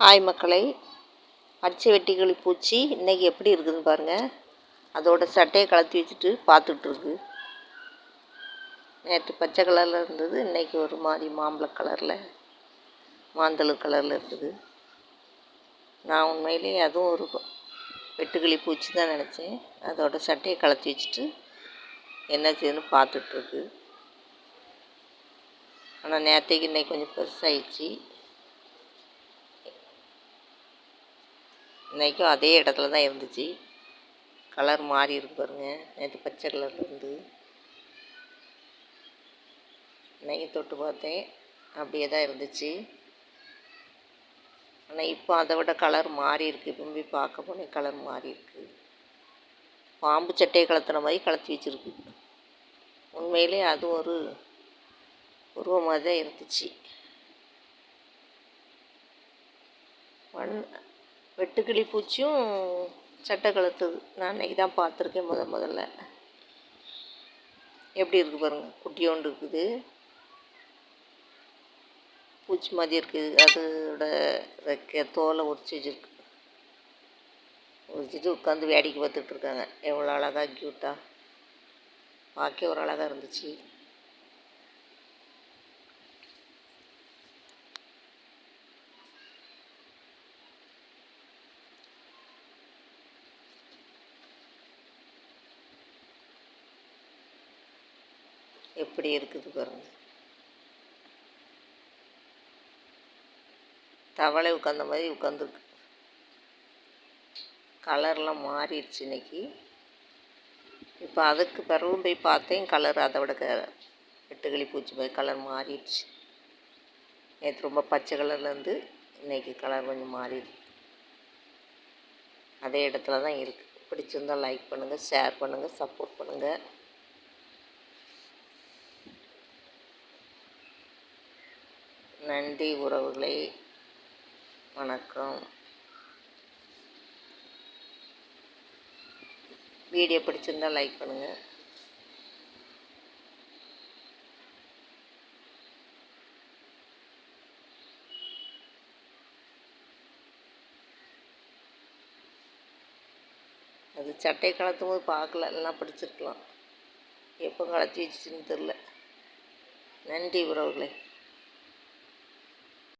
Hi மக்களை. பச்சை வெட்டிக்கிளி பூச்சி இன்றைக்கி எப்படி இருக்குதுன்னு பாருங்கள் அதோட சட்டையை கலத்தி வச்சுட்டு பார்த்துட்ருக்கு நேற்று பச்சை கலரில் இருந்தது இன்றைக்கி ஒரு மாதிரி மாம்பழ கலரில் மாந்தளு கலரில் இருக்குது. நான் உண்மையிலேயே அதுவும் ஒரு வெட்டுக்கிளி பூச்சி தான் நினச்சேன். அதோட சட்டையை கலத்தி வச்சுட்டு என்ன செய்யுதுன்னு பார்த்துட்ருக்கு ஆனால் நேற்றைக்கு இன்றைக்கி கொஞ்சம் பெருசாகிடுச்சு இன்றைக்கும் அதே இடத்துல தான் இருந்துச்சு. கலர் மாறி இருக்கு பாருங்கள் நேற்று பச்சை கலர் இருந்து. இன்றைக்கி தொட்டு பார்த்தேன். அப்படியே தான் இருந்துச்சு. ஆனால் இப்போ அதை விட கலர் மாறி இருக்குது இப்போ போய் பார்க்க போனேன் கலர் மாறி இருக்குது பாம்பு சட்டையை கலத்துன மாதிரி கலத்தி வச்சுருக்கு. உண்மையிலே அது ஒரு உருவமாக தான் இருந்துச்சு. மண் வெட்டுக்கிளி பூச்சியும் சட்டை கழுத்துது நான் அன்றைக்கி தான் பார்த்துருக்கேன் முத முதல்ல. எப்படி இருக்குது பாருங்கள் குட்டியோண்டு இருக்குது. பூச்சி மாதிரி இருக்குது அதோட ரெக்க தோலை உரிச்சு வச்சுருக்கு. உரிச்சிட்டு உட்காந்து வேடிக்கை பார்த்துட்டு இருக்காங்க. எவ்வளோ அழகாக க்யூட்டாக பார்க்க ஒரு அழகாக இருந்துச்சு. எப்படி இருக்குது பாருங்கள் தவளை உட்காந்த மாதிரி உட்காந்துருக்கு கலர்லாம் மாறிடுச்சு இன்னைக்கு. இப்போ அதுக்கு பிறவும் போய் பார்த்தேன் கலர் அதை விட க வெட்டுக்கிளி பூச்சி மாதிரி கலர் மாறிடுச்சு. நேற்று ரொம்ப பச்சை கலர்லேருந்து இன்றைக்கி கலர் கொஞ்சம் மாறிடுது. அதே இடத்துல தான் இருக்குது பிடிச்சிருந்தால் லைக் பண்ணுங்கள் ஷேர் பண்ணுங்கள் சப்போர்ட் பண்ணுங்கள் நன்றி உறவுகளே. வணக்கம். வீடியோ பிடிச்சிருந்தால் லைக் பண்ணுங்கள் அது சட்டை கலத்தும் போது பார்க்கல இல்லைனா பிடிச்சிருக்கலாம். எப்போ கலத்தி வச்சுன்னு தெரில நன்றி உறவுகளே.